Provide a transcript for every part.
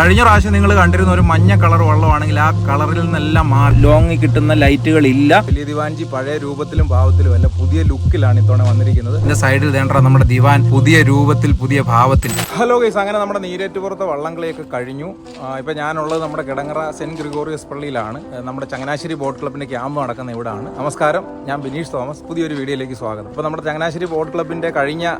കഴിഞ്ഞ പ്രാവശ്യം നിങ്ങൾ കണ്ടിരുന്ന ഒരു മഞ്ഞ കളർ വെള്ളമാണെങ്കിൽ ആ കളറിൽ നിന്നെല്ലാം മാറി. ലോങ്ങി കിട്ടുന്ന ലൈറ്റുകൾ ഇല്ല വലിയ ദിവാൻജി പഴയ രൂപത്തിലും ഭാവത്തിലും അല്ല പുതിയ ലുക്കിലാണ് ഇത്തവണ വന്നിരിക്കുന്നത്. ഇതിന്റെ സൈഡിൽ വേണ്ട നമ്മുടെ ദിവാൻ പുതിയ രൂപത്തിൽ പുതിയ ഭാവത്തിൽ. ഹലോ ഗൈസ് അങ്ങനെ നമ്മുടെ നീരേറ്റുപുറത്തെ വള്ളംകളിയൊക്കെ കഴിഞ്ഞു. ഇപ്പൊ ഞാനുള്ളത് നമ്മുടെ കിടങ്ങറ സെന്റ് ഗ്രിഗോറിയസ് പള്ളിയിലാണ്. നമ്മുടെ ചങ്ങനാശ്ശേരി ബോട്ട് ക്ലബിന്റെ ക്യാമ്പ് നടക്കുന്ന ഇവിടാണ്. നമസ്കാരം ഞാൻ ബിനീഷ് തോമസ്. പുതിയൊരു വീഡിയോയിലേക്ക് സ്വാഗതം. അപ്പോൾ നമ്മുടെ ചങ്ങനാശ്ശേരി ബോട്ട് ക്ലബിന്റെ കഴിഞ്ഞ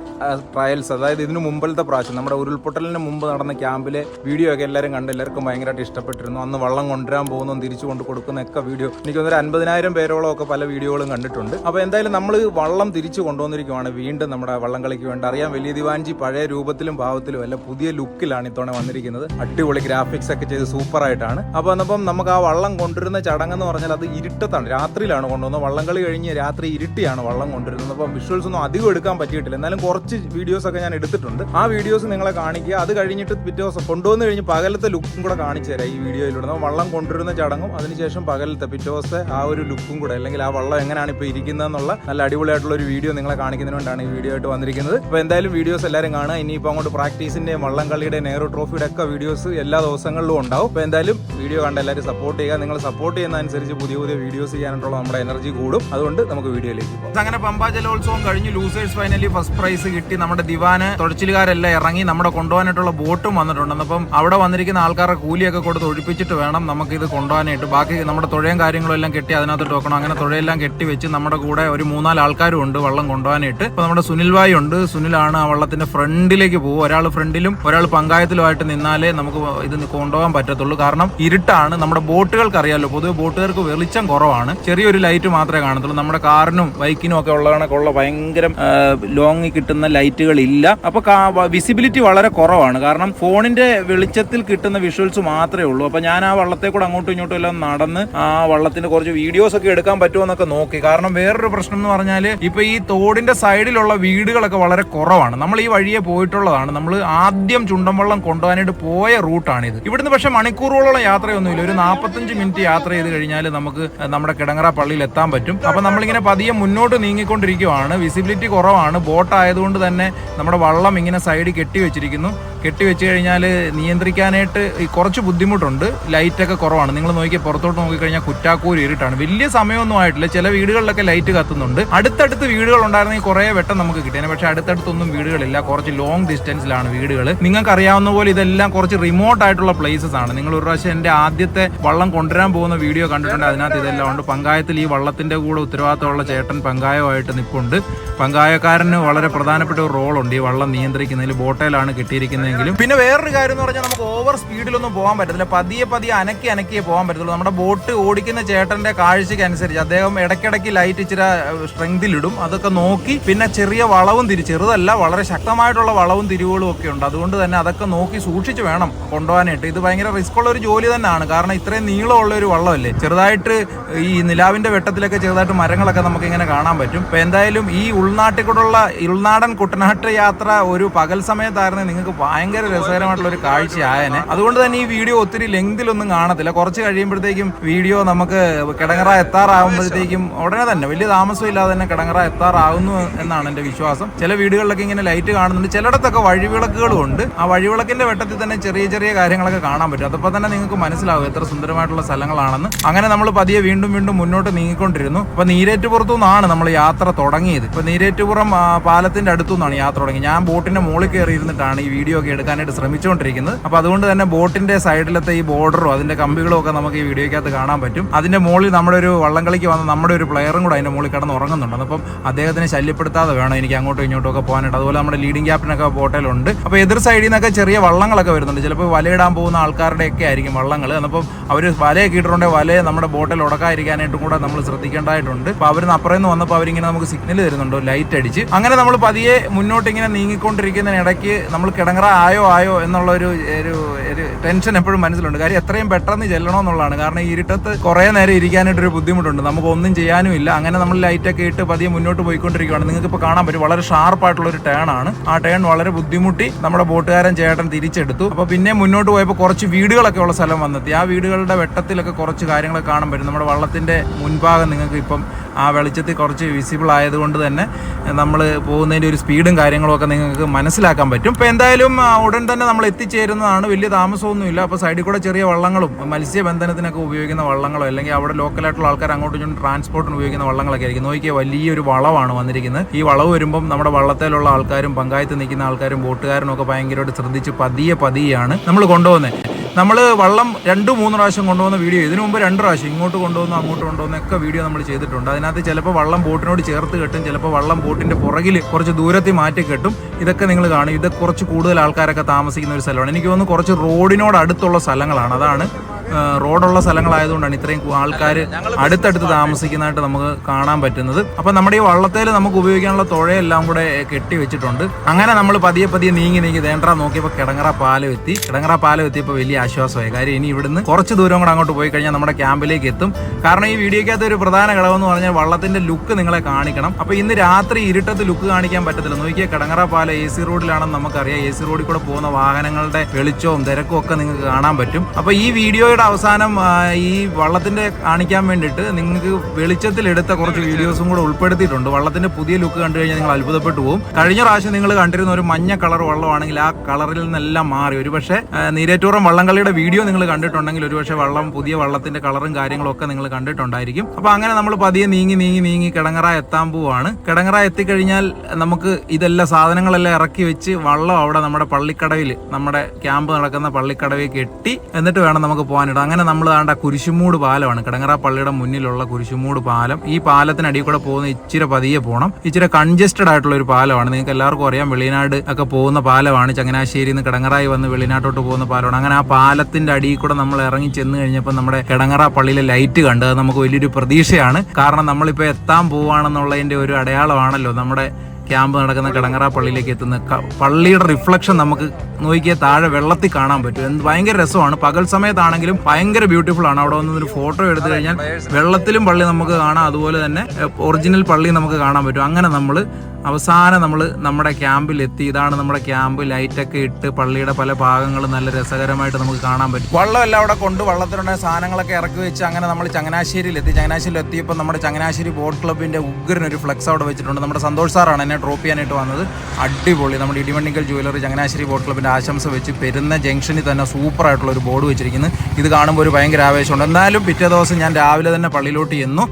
ട്രയൽസ് അതായത് ഇതിനു മുമ്പിലത്തെ പ്രാവശ്യം നമ്മുടെ ഉരുൾപൊട്ടലിന് മുമ്പ് നടന്ന ക്യാമ്പിലെ വീഡിയോ ഒക്കെ എല്ലാവരും കണ്ട് എല്ലാവർക്കും ഭയങ്കരമായിട്ട് ഇഷ്ടപ്പെട്ടിരുന്നു. അന്ന് വള്ളം കൊണ്ടുവരാൻ പോകുന്നതും തിരിച്ചു കൊണ്ട് കൊടുക്കുന്ന ഒക്കെ വീഡിയോ. എനിക്ക് തോന്നുന്നു ഒരു അൻപതിനായിരം പേരോളം ഒക്കെ പല വീഡിയോകളും കണ്ടിട്ടുണ്ട്. അപ്പോൾ എന്തായാലും നമ്മൾ വള്ളം തിരിച്ചു കൊണ്ടുവന്നിരിക്കുവാണ് വീണ്ടും നമ്മുടെ വള്ളം കളിക്ക് വേണ്ടി. അറിയാം വലിയ ദിവാൻജി പഴയ രൂപത്തിലും ഭാവത്തിലും അല്ല പുതിയ ലുക്കിലാണ് ഇത്തവണ വന്നിരിക്കുന്നത്. അടിപൊളി ഗ്രാഫിക്സ് ഒക്കെ ചെയ്ത് സൂപ്പർ ആയിട്ടാണ് അപ്പോൾ എന്നപ്പം നമുക്ക് ആ വള്ളം കൊണ്ടുവരുന്ന ചടങ്ങെന്ന് പറഞ്ഞാൽ അത് ഇരുട്ടത്താണ്. രാത്രിയിലാണ് കൊണ്ടുവന്നത്. വള്ളംകളി കഴിഞ്ഞ് രാത്രി ഇരുട്ടിയാണ് വള്ളം കൊണ്ടുവരുന്നത്. അപ്പം വിഷ്വൽസ് ഒന്നും അധികം എടുക്കാൻ പറ്റിയിട്ടില്ല. എന്നാലും കുറച്ച് വീഡിയോസ് ഒക്കെ ഞാൻ എടുത്തിട്ടുണ്ട്. ആ വീഡിയോസ് നിങ്ങളെ കാണിക്കുക. അത് കഴിഞ്ഞിട്ട് പിറ്റേ ദിവസം കൊണ്ടുവന്ന് കഴിഞ്ഞ് പകലത്തെ ലുക്കും കൂടെ കാണിച്ചു തരാം ഈ വീഡിയോയിലൂടെ. നമ്മൾ വള്ളം കൊണ്ടുവരുന്ന ചടങ്ങും അതിനുശേഷം പകലത്തെ പിറ്റേ ആ ഒരു ലുക്കും കൂടെ അല്ലെങ്കിൽ ആ വള്ളം എങ്ങനെയാണ് ഇപ്പോൾ ഇരിക്കുന്നതെന്നുള്ള നല്ല അടിപൊളിയായിട്ടുള്ള ഒരു വീഡിയോ നിങ്ങളെ കാണിക്കുന്നതിന് വേണ്ടിയാണ് ഈ വീഡിയോ ആയിട്ട് വന്നിരിക്കുന്നത്. അപ്പോൾ എന്തായാലും വീഡിയോസ് എല്ലാവരും കാണുക. ഇനിയിപ്പോൾ അങ്ങോട്ട് പ്രാക്ടീസിന്റെ വള്ളം കളിയുടെ നെഹ്റു ട്രോഫിയുടെ ഒക്കെ വീഡിയോസ് എല്ലാ ദിവസങ്ങളിലും ഉണ്ടാവും. അപ്പോൾ എന്തായാലും വീഡിയോ കണ്ട എല്ലാവരും സപ്പോർട്ട് ചെയ്യുക. നിങ്ങൾ സപ്പോർട്ട് ചെയ്യുന്ന അനുസരിച്ച് പുതിയ പുതിയ വീഡിയോസ് ചെയ്യാനായിട്ടുള്ള നമ്മുടെ എനർജി കൂടും. അതുകൊണ്ട് നമുക്ക് വീഡിയോയിലേക്ക് പോകാം. അങ്ങനെ പമ്പ ജലോത്സവം കഴിഞ്ഞ് ലൂസേഴ്സ് ഫൈനലി ഫസ്റ്റ് പ്രൈസ് കിട്ടി. നമ്മുടെ ദിവാന് തുഴച്ചിലുകാരെല്ലാം ഇറങ്ങി നമ്മുടെ കൊണ്ടുപോകാനായിട്ടുള്ള ബോട്ടും വന്നിട്ടുണ്ട്. അപ്പം അവിടെ വന്നിരിക്കുന്ന ആൾക്കാരുടെ കൂലിയൊക്കെ കൊടുത്ത് ഒഴിപ്പിച്ചിട്ട് വേണം നമുക്ക് ഇത് കൊണ്ടുപോകാനായിട്ട്. ബാക്കി നമ്മുടെ തുഴയും കാര്യങ്ങളും എല്ലാം കെട്ടി അതിനകത്ത് വെക്കണം. അങ്ങനെ തുഴയെല്ലാം കെട്ടി വെച്ച് നമ്മുടെ കൂടെ ഒരു മൂന്നാൽ ആൾക്കാരും ഉണ്ട് വള്ളം കൊണ്ടുപോകാനായിട്ട്. ഇപ്പൊ നമ്മുടെ സുനിൽ ഭായി ഉണ്ട്. സുനിലാണ് ആ വള്ളത്തിന്റെ ഫ്രണ്ടിലേക്ക് പോകും ഒരാൾ ഫ്രണ്ടിലും ഒരാൾ പങ്കായത്തിലുമായിട്ട് നിന്നാലേ നമുക്ക് ഇത് കൊണ്ടുപോകാൻ പറ്റത്തുള്ളൂ. കാരണം ഇരുട്ടാണ്. നമ്മുടെ ബോട്ടുകൾക്ക് അറിയാമല്ലോ പൊതുവെ ബോട്ടുകാർക്ക് വെളിച്ചം കുറവാണ്. ചെറിയൊരു ലൈറ്റ് മാത്രമേ കാണത്തുള്ളൂ. നമ്മുടെ കാറിനും ബൈക്കിനും ഒക്കെ ഉള്ള കണക്കുള്ള ഭയങ്കര ലോങ്ങി കിട്ടുന്ന ലൈറ്റുകൾ ഇല്ല അപ്പൊ വിസിബിലിറ്റി വളരെ കുറവാണ്. കാരണം ഫോണിന്റെ വെളിച്ചത്തിൽ കിട്ടുന്ന വിഷ്വൽസ് മാത്രമേ ഉള്ളൂ. അപ്പൊ ഞാൻ ആ വള്ളത്തെ കൂടെ അങ്ങോട്ടും ഇങ്ങോട്ടും എല്ലാം നടന്ന് ആ വള്ളത്തിന്റെ കുറച്ച് വീഡിയോസ് ഒക്കെ എടുക്കാൻ പറ്റുമോ എന്നൊക്കെ നോക്കി. കാരണം വേറൊരു പ്രശ്നം എന്ന് പറഞ്ഞാൽ ഇപ്പൊ ഈ തോടിന്റെ സൈഡിലുള്ള വീടുകളൊക്കെ വളരെ കുറവാണ്. നമ്മൾ ഈ വഴിയെ പോയിട്ടുള്ളതാണ്. നമ്മൾ ആദ്യം ചുണ്ടൻവള്ളം കൊണ്ടുപോകാനായിട്ട് പോയ റൂട്ടാണിത്. ഇവിടുന്ന് പക്ഷെ മണിക്കൂറുകളോളം യാത്രയൊന്നുമില്ല. ഒരു നാൽപ്പത്തഞ്ച് മിനിറ്റ് യാത്ര ചെയ്ത് കഴിഞ്ഞാൽ നമുക്ക് നമ്മുടെ കിടങ്ങറ പള്ളിയിൽ എത്താൻ പറ്റും. അപ്പൊ നമ്മളിങ്ങനെ പതിയെ മുന്നോട്ട് നീങ്ങിക്കൊണ്ടിരിക്കുവാണ്. വിസിബിലിറ്റി കുറവാണ്. ബോട്ട് ആയതുകൊണ്ട് തന്നെ നമ്മുടെ വള്ളം ഇങ്ങനെ സൈഡിൽ കെട്ടി വെച്ചിരിക്കുന്നു കെട്ടി വെച്ച് കഴിഞ്ഞാൽ നിയന്ത്രിക്കാനായിട്ട് കുറച്ച് ബുദ്ധിമുട്ടുണ്ട്. ലൈറ്റൊക്കെ കുറവാണ്. നിങ്ങൾ നോക്കി പുറത്തോട്ട് നോക്കിക്കഴിഞ്ഞാൽ കുറ്റാക്കൂര് ഇരുട്ടാണ്. വലിയ സമയമൊന്നും ആയിട്ടില്ല. ചില വീടുകളിലൊക്കെ ലൈറ്റ് കത്തുന്നുണ്ട്. അടുത്തടുത്ത് വീടുകൾ ഉണ്ടായിരുന്നെങ്കിൽ കുറേ വെട്ടം നമുക്ക് കിട്ടിയേനെ പക്ഷെ അടുത്തടുത്തൊന്നും വീടുകളില്ല. കുറച്ച് ലോങ് ഡിസ്റ്റൻസിലാണ് വീടുകൾ നിങ്ങൾക്ക് അറിയാവുന്ന പോലെ ഇതെല്ലാം കുറച്ച് റിമോട്ട് ആയിട്ടുള്ള പ്ലേസസ് ആണ്. നിങ്ങൾ ഒരു പ്രാവശ്യം എന്റെ ആദ്യത്തെ വള്ളം കൊണ്ടുവരാൻ പോകുന്ന വീഡിയോ കണ്ടിട്ടുണ്ട്. അതിനകത്ത് ഇതെല്ലാം ഉണ്ട്. പങ്കായത്തിൽ ഈ വള്ളത്തിന്റെ കൂടെ ഉത്തരവാദിത്തമുള്ള ചേട്ടൻ പങ്കായമായിട്ട് നിൽപ്പുണ്ട് പങ്കായക്കാരന് വളരെ പ്രധാനപ്പെട്ട ഒരു റോളുണ്ട് ഈ വള്ളം നിയന്ത്രിക്കുന്നതിൽ. ബോട്ടയിലാണ് കെട്ടിയിരിക്കുന്നതെങ്കിലും പിന്നെ വേറൊരു കാര്യം എന്ന് പറഞ്ഞാൽ നമുക്ക് ഓവർ സ്പീഡിലൊന്നും പോകാൻ പറ്റത്തില്ല. പതിയെ പതിയെ അനക്കി അനക്കിയേ പോകാൻ പറ്റത്തുള്ളൂ. നമ്മുടെ ബോട്ട് ഓടിക്കുന്ന ചേട്ടന്റെ കാഴ്ചയ്ക്ക് അനുസരിച്ച് അദ്ദേഹം ഇടയ്ക്കിടയ്ക്ക് ലൈറ്റ് ഇച്ചിരി സ്ട്രെങ്തിലിടും അതൊക്കെ നോക്കി പിന്നെ ചെറിയ വളവും തിരി ചെറുതല്ല വളരെ ശക്തമായിട്ടുള്ള വളവും തിരിവുകളും ഒക്കെ ഉണ്ട്. അതുകൊണ്ട് തന്നെ അതൊക്കെ നോക്കി സൂക്ഷിച്ച് വേണം കൊണ്ടുപോകാനായിട്ട്. ഇത് ഭയങ്കര റിസ്ക് ഉള്ള ഒരു ജോലി തന്നെയാണ്. കാരണം ഇത്രയും നീളമുള്ള ഒരു വള്ളമല്ലേ? ചെറുതായിട്ട് ഈ നിലാവിന്റെ വെട്ടത്തിലൊക്കെ ചെറുതായിട്ട് മരങ്ങളൊക്കെ നമുക്ക് ഇങ്ങനെ കാണാൻ പറ്റും. ഇപ്പൊ എന്തായാലും ഈ ഉൾനാട്ടിൽ കൂടെയുള്ള ഉൾനാടൻ കുട്ടനാട്ട് യാത്ര ഒരു പകൽ സമയത്തായിരുന്നു നിങ്ങൾക്ക് ഭയങ്കര രസകരമായിട്ടുള്ള ഒരു കാഴ്ചയായനെ. അതുകൊണ്ട് തന്നെ ഈ വീഡിയോ ഒത്തിരി ലെങ്തിലൊന്നും കാണത്തില്ല. കുറച്ച് കഴിയുമ്പോഴത്തേക്കും വീഡിയോ നമുക്ക് കിടങ്ങറ എത്താറാകുമ്പോഴത്തേക്കും ഉടനെ തന്നെ വലിയ താമസമില്ലാതെ തന്നെ കിടങ്ങറ എത്താറാകുന്നു എന്നാണ് എന്റെ വിശ്വാസം. ചില വീടുകളിലൊക്കെ ഇങ്ങനെ ലൈറ്റ് കാണുന്നുണ്ട്. ചിലയിടത്തൊക്കെ വഴിവിളക്കുകളും ഉണ്ട് ആ വഴിവിളക്കിന്റെ വെട്ടത്തിൽ തന്നെ ചെറിയ ചെറിയ കാര്യങ്ങളൊക്കെ കാണാൻ പറ്റും. അതപ്പോൾ തന്നെ നിങ്ങൾക്ക് മനസ്സിലാവും എത്ര സുന്ദരമായിട്ടുള്ള സ്ഥലങ്ങളാണെന്ന്. അങ്ങനെ നമ്മൾ പതിയെ വീണ്ടും വീണ്ടും മുന്നോട്ട് നീങ്ങിക്കൊണ്ടിരുന്നു. അപ്പോൾ നീരേറ്റുപുറത്തു നിന്നാണ് നമ്മൾ യാത്ര തുടങ്ങിയത്. ഇപ്പൊ നീരേറ്റുപുറം പാലത്തിന്റെ അടുത്തു നിന്നാണ് യാത്ര തുടങ്ങി ഞാൻ ബോട്ടിന്റെ മുകളിൽ കയറി ഇരുന്നിട്ടാണ് ഈ വീഡിയോ എടുക്കാനായിട്ട് ശ്രമിച്ചുകൊണ്ടിരിക്കുന്നത്. അപ്പൊ അതുകൊണ്ട് തന്നെ ബോട്ടിന്റെ സൈഡിലത്തെ ഈ ബോർഡറും അതിന്റെ കമ്പികളും ഒക്കെ നമുക്ക് ഈ വീഡിയോയ്ക്കകത്ത് കാണാൻ പറ്റും. അതിന്റെ മുകളിൽ നമ്മുടെ ഒരു വള്ളംകളിക്ക് വന്ന നമ്മുടെ ഒരു പ്ലെയറും കൂടെ അതിന്റെ മുകളിൽ കിടന്ന് ഉറങ്ങുന്നുണ്ട്. അപ്പം അദ്ദേഹത്തിനെ ശല്യപ്പെടുത്താതെ വേണം എനിക്ക് അങ്ങോട്ടും ഇങ്ങോട്ടും ഒക്കെ പോകാനായിട്ട്. അതുപോലെ നമ്മുടെ ലീഡിംഗ് ക്യാപ്റ്റനൊക്കെ ബോട്ടിലുണ്ട് അപ്പോൾ എതിർ സൈഡിൽ നിന്നൊക്കെ ചെറിയ വള്ളങ്ങളൊക്കെ വരുന്നുണ്ട്. ചിലപ്പോൾ വലയിടാൻ പോകുന്ന ആൾക്കാരുടെ ഒക്കെ ആയിരിക്കും വള്ളങ്ങൾ അപ്പം അവർ വലയൊക്കെ ഇട്ടിട്ടുണ്ടെങ്കിൽ വലയെ നമ്മുടെ ബോട്ടിൽ ഉടക്കാതിരിക്കാനായിട്ടും കൂടെ നമ്മൾ ശ്രദ്ധിക്കേണ്ടതായിട്ടുണ്ട്. അപ്പോൾ അവർ അപ്പുറം നിന്ന് വന്നപ്പോൾ അവരിങ്ങനെ നമുക്ക് സിഗ്നൽ തരുന്നുണ്ടോ. ലൈറ്റ് അടിച്ച്. അങ്ങനെ നമ്മൾ പതിയെ മുന്നോട്ട് ഇങ്ങനെ നീങ്ങിക്കൊണ്ടിരിക്കുന്നതിനിടയ്ക്ക് നമ്മൾ കിടങ്ങറ ആയോ ആയോ എന്നുള്ള ഒരു ഒരു ഒരു ടെൻഷൻ എപ്പോഴും മനസ്സിലുണ്ട്. കാര്യം എത്രയും പെട്ടെന്ന് ചെല്ലണമെന്നുള്ളതാണ്. കാരണം ഈ ഇരുട്ടത്ത് കുറേ നേരം ഇരിക്കാനായിട്ട് ഒരു ബുദ്ധിമുട്ടുണ്ട്. നമുക്ക് ഒന്നും ചെയ്യാനും ഇല്ല അങ്ങനെ നമ്മൾ ലൈറ്റൊക്കെ ഇട്ട് പതിയെ മുന്നോട്ട് പോയിക്കൊണ്ടിരിക്കുകയാണ് നിങ്ങൾക്ക് ഇപ്പോൾ കാണാൻ പറ്റും. വളരെ ഷാർപ്പായിട്ടുള്ള ഒരു ടേൺ ആണ്. ആ ടേൺ വളരെ ബുദ്ധിമുട്ടി നമ്മുടെ ബോട്ടുകാരൻ ചേട്ടൻ തിരിച്ചെടുത്തു. അപ്പോൾ പിന്നെ മുന്നോട്ട് പോയപ്പോൾ കുറച്ച് വീടുകളൊക്കെ ഉള്ള സ്ഥലം വന്നെത്തി. ആ വീടുകളുടെ വെട്ടത്തിലൊക്കെ കുറച്ച് കാര്യങ്ങളൊക്കെ കാണാൻ പറ്റും. നമ്മുടെ വള്ളത്തിന്റെ മുൻഭാഗം നിങ്ങൾക്ക് ഇപ്പം ആ വെളിച്ചത്തിൽ കുറച്ച് വിസിബിൾ ആയതുകൊണ്ട് തന്നെ നമ്മൾ പോകുന്നതിന്റെ ഒരു സ്പീഡും കാര്യങ്ങളും ഒക്കെ നിങ്ങൾക്ക് മനസ്സിലാക്കാൻ പറ്റും. ഇപ്പോൾ എന്തായാലും ഉടൻ തന്നെ നമ്മൾ എത്തിച്ചേരുന്നതാണ്. വലിയ താമസമൊന്നുമില്ല. അപ്പോൾ സൈഡിൽ കൂടെ ചെറിയ വള്ളങ്ങളും മത്സ്യബന്ധനത്തിനൊക്കെ ഉപയോഗിക്കുന്ന വള്ളങ്ങളോ അല്ലെങ്കിൽ അവിടെ ലോക്കലായിട്ടുള്ള ആൾക്കാർ അങ്ങോട്ടും ഇങ്ങോട്ടും ട്രാൻസ്പോർട്ടിന് ഉപയോഗിക്കുന്ന വള്ളങ്ങളൊക്കെ ആയിരിക്കും. നോക്കിയാൽ വലിയൊരു വളവാണ് വന്നിരിക്കുന്നത്. ഈ വളവ് വരുമ്പം നമ്മുടെ വള്ളത്തിലുള്ള ആൾക്കാരും പങ്കായത്ത് നിൽക്കുന്ന ആൾക്കാരും ബോട്ടുകാരും ഒക്കെ ഭയങ്കരമായിട്ട് ശ്രദ്ധിച്ച് പതിയെ പതിയാണ് നമ്മൾ കൊണ്ടുപോകുന്നത്. നമ്മൾ വള്ളം രണ്ട് മൂന്ന് പ്രാവശ്യം കൊണ്ടുവന്ന വീഡിയോ ഇതിനു മുമ്പ് രണ്ട് പ്രാവശ്യം ഇങ്ങോട്ട് കൊണ്ടുവന്നു അങ്ങോട്ട് കൊണ്ടുപോകുന്ന ഒക്കെ വീഡിയോ നമ്മൾ ചെയ്തിട്ടുണ്ട്. അതിനകത്ത് ചിലപ്പോൾ വള്ളം ബോട്ടിനോട് ചേർത്ത് കെട്ടും ചിലപ്പോൾ വള്ളം ബോട്ടിന്റെ പുറകിൽ കുറച്ച് ദൂരത്തിൽ മാറ്റി കെട്ടും. ഇതൊക്കെ നിങ്ങൾ കാണും. ഇത് കുറച്ച് കൂടുതൽ ആൾക്കാരൊക്കെ താമസിക്കുന്ന ഒരു സ്ഥലമാണ്. എനിക്ക് തോന്നുന്നു കുറച്ച് റോഡിനോട് അടുത്തുള്ള സ്ഥലങ്ങളാണ്. അതാണ് റോഡുള്ള സ്ഥലങ്ങളായതുകൊണ്ടാണ് ഇത്രയും ആൾക്കാർ അടുത്തടുത്ത് താമസിക്കുന്നതായിട്ട് നമുക്ക് കാണാൻ പറ്റുന്നത്. അപ്പം നമ്മുടെ ഈ വള്ളത്തേൽ നമുക്ക് ഉപയോഗിക്കാനുള്ള തുഴയെല്ലാം കൂടെ കെട്ടി വെച്ചിട്ടുണ്ട്. അങ്ങനെ നമ്മൾ പതിയെ പതിയെ നീങ്ങി നീങ്ങി ദേണ്ട്ര നോക്കിയപ്പോൾ കിടങ്ങറ പാലം എത്തി. കിടങ്ങറ പാലം എത്തിയപ്പോൾ വലിയ ആശ്വാസമായി. കാര്യം ഇനി ഇവിടുന്ന് കുറച്ച് ദൂരം കൂടെ അങ്ങോട്ട് പോയി കഴിഞ്ഞാൽ നമ്മുടെ ക്യാമ്പിലേക്ക് എത്തും. കാരണം ഈ വീഡിയോക്കകത്ത് ഒരു പ്രധാന ഘടകം എന്ന് പറഞ്ഞാൽ വള്ളത്തിന്റെ ലുക്ക് നിങ്ങളെ കാണിക്കണം. അപ്പോൾ ഇന്ന് രാത്രി ഇരുട്ടത്ത് ലുക്ക് കാണിക്കാൻ പറ്റത്തില്ല. നോക്കിയാൽ കിടങ്ങറ പാലം എ സി റോഡിലാണെന്ന് നമുക്കറിയാം. എ സി റോഡിൽ കൂടെ പോകുന്ന വാഹനങ്ങളുടെ വെളിച്ചവും തിരക്കും ഒക്കെ നിങ്ങൾക്ക് കാണാൻ പറ്റും. അപ്പോൾ ഈ വീഡിയോയുടെ അവസാനം ഈ വള്ളത്തിന്റെ കാണിക്കാൻ വേണ്ടിയിട്ട് നിങ്ങൾക്ക് വെളിച്ചത്തിലെടുത്ത കുറച്ച് വീഡിയോസും കൂടെ ഉൾപ്പെടുത്തിയിട്ടുണ്ട്. വള്ളത്തിന്റെ പുതിയ ലുക്ക് കണ്ടു കഴിഞ്ഞാൽ നിങ്ങൾ അത്ഭുതപ്പെട്ടു പോകും കഴിഞ്ഞ പ്രാവശ്യം നിങ്ങൾ കണ്ടിരുന്ന ഒരു മഞ്ഞ കളർ വള്ളമാണെങ്കിൽ ആ കളറിൽ നിന്നെല്ലാം മാറി. ഒരുപക്ഷെ ആ, നീരേറ്റൂറം വള്ളംകളിയുടെ വീഡിയോ നിങ്ങൾ കണ്ടിട്ടുണ്ടെങ്കിൽ ഒരുപക്ഷെ വള്ളം പുതിയ വള്ളത്തിന്റെ കളറും കാര്യങ്ങളും ഒക്കെ നിങ്ങൾ കണ്ടിട്ടുണ്ടായിരിക്കും. അപ്പോൾ അങ്ങനെ നമ്മൾ പതിയെ നീങ്ങി നീങ്ങി നീങ്ങി കിടങ്ങറ എത്താൻ പോവാണ്. കിടങ്ങറ എത്തിക്കഴിഞ്ഞാൽ നമുക്ക് ഇതെല്ലാം സാധനങ്ങളെല്ലാം ഇറക്കി വെച്ച് വള്ളം അവിടെ നമ്മുടെ പള്ളിക്കടവിൽ നമ്മുടെ ക്യാമ്പ് നടക്കുന്ന പള്ളിക്കടവിൽ കെട്ടി എന്നിട്ട് വേണം നമുക്ക് പോകാനിടാം അങ്ങനെ നമ്മൾ ആണ്ട കുരിശുമൂട് പാലമാണ്. കിടങ്ങറ പള്ളിയുടെ മുന്നിലുള്ള കുരിശുമൂട് പാലം. ഈ പാലത്തിനടിയിൽ കൂടെ പോകുന്ന ഇച്ചിരി പതിയെ പോകണം ഇച്ചിരി കൺജസ്റ്റഡ് ആയിട്ടുള്ള ഒരു പാലമാണ്. നിങ്ങൾക്ക് എല്ലാവർക്കും അറിയാം വെളിനാട് ഒക്കെ പോകുന്ന പാലമാണ്. ചങ്ങനാശ്ശേരിയിൽ നിന്ന് കിടങ്ങറായി വന്ന് വെളിനാട്ടോട്ട് പോകുന്ന പാലമാണ്. അങ്ങനെ ആ പാലത്തിന്റെ അടിയിൽ കൂടെ നമ്മൾ ഇറങ്ങി ചെന്ന് കഴിഞ്ഞപ്പോൾ നമ്മുടെ കിടങ്ങറ പള്ളിയിലെ ലൈറ്റ് കണ്ട് അത് നമുക്ക് വലിയൊരു പ്രതീക്ഷയാണ്. കാരണം നമ്മളിപ്പോൾ എത്താൻ പോവാണെന്നുള്ളതിന്റെ ഒരു അടയാളമാണല്ലോ നമ്മുടെ ക്യാമ്പ് നടക്കുന്ന കിടങ്ങറ പള്ളിയിലേക്ക് എത്തുന്ന പള്ളിയുടെ റിഫ്ലക്ഷൻ നമുക്ക് നോക്കിയാൽ താഴെ വെള്ളത്തിൽ കാണാൻ പറ്റും. എന്ത് ഭയങ്കര രസമാണ്. പകൽ സമയത്താണെങ്കിലും ഭയങ്കര ബ്യൂട്ടിഫുൾ ആണ്. അവിടെ വന്ന് ഒരു ഫോട്ടോ എടുത്തു കഴിഞ്ഞാൽ വെള്ളത്തിലും പള്ളി നമുക്ക് കാണാം. അതുപോലെ തന്നെ ഒറിജിനൽ പള്ളി നമുക്ക് കാണാൻ പറ്റും. അങ്ങനെ നമ്മൾ അവസാനം നമ്മൾ നമ്മുടെ ക്യാമ്പിൽ എത്തി. ഇതാണ് നമ്മുടെ ക്യാമ്പ്. ലൈറ്റൊക്കെ ഇട്ട് പള്ളിയുടെ പല ഭാഗങ്ങളും നല്ല രസകരമായിട്ട് നമുക്ക് കാണാൻ പറ്റും. വള്ളം എല്ലാം അവിടെ കൊണ്ട് വള്ളത്തിലുള്ള സാധനങ്ങളൊക്കെ ഇറക്കി വെച്ച് അങ്ങനെ നമ്മൾ ചങ്ങനാശ്ശേരിയിൽ എത്തി ചങ്ങനാശ്ശേരിയിൽ എത്തിയപ്പോൾ നമ്മുടെ ചങ്ങനാശ്ശേരി ബോട്ട് ക്ലബിന്റെ ഉഗ്രനൊരു ഫ്ലെക്സ് അവിടെ വെച്ചിട്ടുണ്ട്. നമ്മുടെ സന്തോഷ് സാറാണ് എന്നെ ഡ്രോപ്പ് ചെയ്യാനായിട്ട് വന്നത്. അടിപൊളി. നമ്മുടെ ഇടിമണ്ണിക്കൽ ജുവലറി ചങ്ങനാശ്ശേരി ബോട്ട് ക്ലബിന്റെ ആശംസ വെച്ച് പെരുന്ന ജംഗ്ഷനിൽ തന്നെ സൂപ്പർ ആയിട്ടുള്ള ഒരു ബോർഡ് വെച്ചിരിക്കുന്നത് ഇത് കാണുമ്പോൾ ഒരു ഭയങ്കര ആവേശമുണ്ട്. എന്തായാലും പിറ്റേ ദിവസം ഞാൻ രാവിലെ തന്നെ പള്ളിയിലോട്ട് ചെന്നു.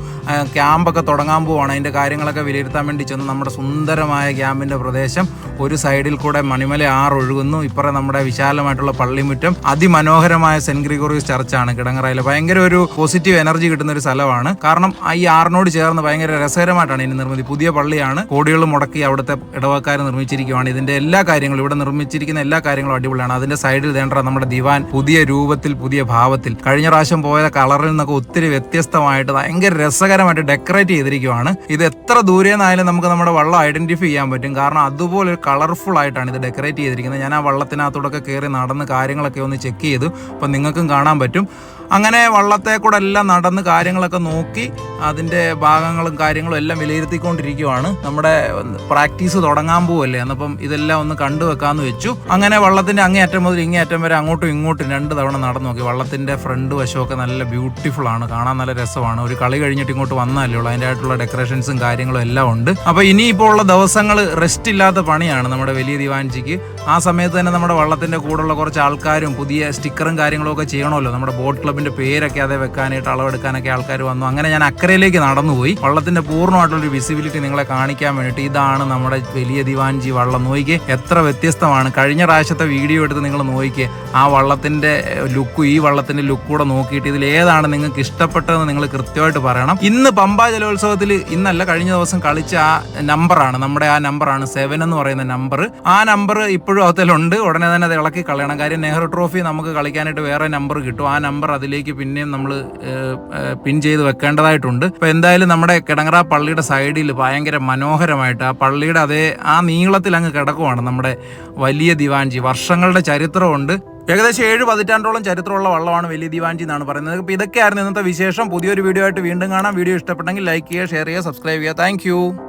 ക്യാമ്പൊക്കെ തുടങ്ങാൻ പോവാണ്. അതിന്റെ കാര്യങ്ങളൊക്കെ വിലയിരുത്താൻ വേണ്ടി ചെന്ന്. നമ്മുടെ സുന്ദരമായ ക്യാമ്പിന്റെ പ്രദേശം. ഒരു സൈഡിൽ കൂടെ മണിമല ആറ് ഒഴുകുന്നു. ഇപ്പറേ നമ്മുടെ വിശാലമായിട്ടുള്ള പള്ളിമുറ്റം. അതിമനോഹരമായ സെന്റ് ഗ്രിഗോറിയസ് ചർച്ചാണ്. കിടങ്ങറയിൽ ഭയങ്കര ഒരു പോസിറ്റീവ് എനർജി കിട്ടുന്ന ഒരു സ്ഥലമാണ്. കാരണം ഈ ആറിനോട് ചേർന്ന് ഭയങ്കര രസകരമായിട്ടാണ് ഇതിന് നിർമ്മിതി. പുതിയ പള്ളിയാണ്. കോടികൾ മുടക്കി അവിടുത്തെ ഇടവക്കാർ നിർമ്മിച്ചിരിക്കുകയാണ് ഇതിന്റെ എല്ലാ കാര്യങ്ങളും ഇവിടെ നിർമ്മിച്ചിരിക്കുന്ന എല്ലാ കാര്യങ്ങളും അടിപൊളിയാണ്. അതിന്റെ സൈഡിൽ വേണ്ട നമ്മുടെ ദിവാൻ. പുതിയ രൂപത്തിൽ പുതിയ ഭാവത്തിൽ. കഴിഞ്ഞ പ്രാവശ്യം പോയ കളറിൽ നിന്നൊക്കെ ഒത്തിരി വ്യത്യസ്തമായിട്ട് ഭയങ്കര രസകരമായിട്ട് ഡെക്കറേറ്റ് ചെയ്തിരിക്കുകയാണ് ഇത് എത്ര ദൂരെ നിന്നായാലും നമുക്ക് നമ്മുടെ വള്ളം ഐഡന്റിഫൈ ചെയ്യാൻ പറ്റും. കാരണം അതുപോലെ ഒരു കളർഫുൾ ആയിട്ടാണ് ഇത് ഡെക്കറേറ്റ് ചെയ്തിരിക്കുന്നത്. ഞാൻ ആ വള്ളത്തിനകത്തൂടെ കയറി നടന്ന് കാര്യങ്ങളൊക്കെ ഒന്ന് ചെക്ക് ചെയ്തു. അപ്പം നിങ്ങൾക്കും കാണാൻ പറ്റും. അങ്ങനെ വള്ളത്തെ കൂടെ എല്ലാം നടന്ന് കാര്യങ്ങളൊക്കെ നോക്കി അതിന്റെ ഭാഗങ്ങളും കാര്യങ്ങളും എല്ലാം വിലയിരുത്തിക്കൊണ്ടിരിക്കുവാണ്. നമ്മുടെ പ്രാക്ടീസ് തുടങ്ങാൻ പോവല്ലേ? എന്നപ്പം ഇതെല്ലാം ഒന്ന് കണ്ടു വെക്കാമെന്ന് വെച്ചു. അങ്ങനെ വള്ളത്തിന്റെ അങ്ങേ അറ്റം മുതൽ ഇങ്ങേ അറ്റം വരെ അങ്ങോട്ടും ഇങ്ങോട്ടും രണ്ട് തവണ നടന്നു നോക്കി. വള്ളത്തിന്റെ ഫ്രണ്ട് വശമൊക്കെ നല്ല ബ്യൂട്ടിഫുൾ ആണ്. കാണാൻ നല്ല രസമാണ്. ഒരു കളി കഴിഞ്ഞിട്ട് ഇങ്ങോട്ട് വന്നല്ലേ ഉള്ളൂ. അതിന്റെ ആയിട്ടുള്ള ഡെക്കറേഷൻസും കാര്യങ്ങളും എല്ലാം ഉണ്ട്. അപ്പോൾ ഇനിയിപ്പോൾ ഉള്ള ദിവസങ്ങൾ റെസ്റ്റ് ഇല്ലാത്ത പണിയാണ് നമ്മുടെ വലിയ ദിവാൻജിക്ക്. ആ സമയത്ത് തന്നെ നമ്മുടെ വള്ളത്തിന്റെ കൂടെയുള്ള കുറച്ച് ആൾക്കാരും പുതിയ സ്റ്റിക്കറും കാര്യങ്ങളൊക്കെ ചെയ്യണമല്ലോ. നമ്മുടെ ബോട്ട് ക്ലബിന്റെ പേരൊക്കെ അതേ വെക്കാനായിട്ട് അളവെടുക്കാനൊക്കെ ആൾക്കാർ വന്നു. അങ്ങനെ ഞാൻ അക്കരയിലേക്ക് നടന്നുപോയി. വള്ളത്തിന്റെ പൂർണമായിട്ടുള്ള ഒരു വിസിബിലിറ്റി നിങ്ങളെ കാണിക്കാൻ വേണ്ടിയിട്ട് ഇതാണ് നമ്മുടെ വലിയ ദിവാൻജി വള്ളം നോയിക്ക്. എത്ര വ്യത്യസ്തമാണ്. കഴിഞ്ഞ പ്രാവശ്യത്തെ വീഡിയോ എടുത്ത് നിങ്ങൾ നോക്കി ആ വള്ളത്തിന്റെ ലുക്കും ഈ വള്ളത്തിന്റെ ലുക്ക് കൂടെ നോക്കിയിട്ട് ഇതിൽ ഏതാണ് നിങ്ങൾക്ക് ഇഷ്ടപ്പെട്ടതെന്ന് നിങ്ങൾ കൃത്യമായിട്ട് പറയണം. ഇന്ന് പമ്പ ജലോത്സവത്തിൽ ഇന്നല്ല കഴിഞ്ഞ ദിവസം കളിച്ച ആ നമ്പറാണ് നമ്മുടെ ആ നമ്പറാണ് സെവൻ എന്ന് പറയുന്ന നമ്പർ ആ നമ്പർ ഇപ്പോഴും അതിലുണ്ട്. ഉടനെ തന്നെ അത് ഇളക്കി കളയണം. കാര്യം നെഹ്റു ട്രോഫി നമുക്ക് കളിക്കാനായിട്ട് വേറെ നമ്പർ കിട്ടും. ആ നമ്പർ അതിലേക്ക് പിന്നെയും നമ്മൾ പിൻ ചെയ്ത് വെക്കേണ്ടതായിട്ടുണ്ട്. അപ്പോൾ എന്തായാലും നമ്മുടെ കിടങ്ങറ പള്ളിയുടെ സൈഡിൽ ഭയങ്കര മനോഹരമായിട്ട് ആ പള്ളിയുടെ അതേ ആ നീളത്തിൽ അങ്ങ് കിടക്കുവാണ് നമ്മുടെ വലിയ ദിവാൻജി. വർഷങ്ങളുടെ ചരിത്രമുണ്ട്. ഏകദേശം ഏഴ് പതിറ്റാണ്ടോളം ചരിത്രമുള്ള വള്ളമാണ് വലിയ ദിവാൻജി എന്നാണ് പറയുന്നത്. അപ്പോൾ ഇതൊക്കെയായിരുന്നു ഇന്നത്തെ വിശേഷം. പുതിയൊരു വീഡിയോ ആയിട്ട് വീണ്ടും കാണാം. വീഡിയോ ഇഷ്ടപ്പെട്ടെങ്കിൽ ലൈക്ക് ചെയ്യുക ഷെയർ ചെയ്യുക സബ്സ്ക്രൈബ് ചെയ്യുക. താങ്ക്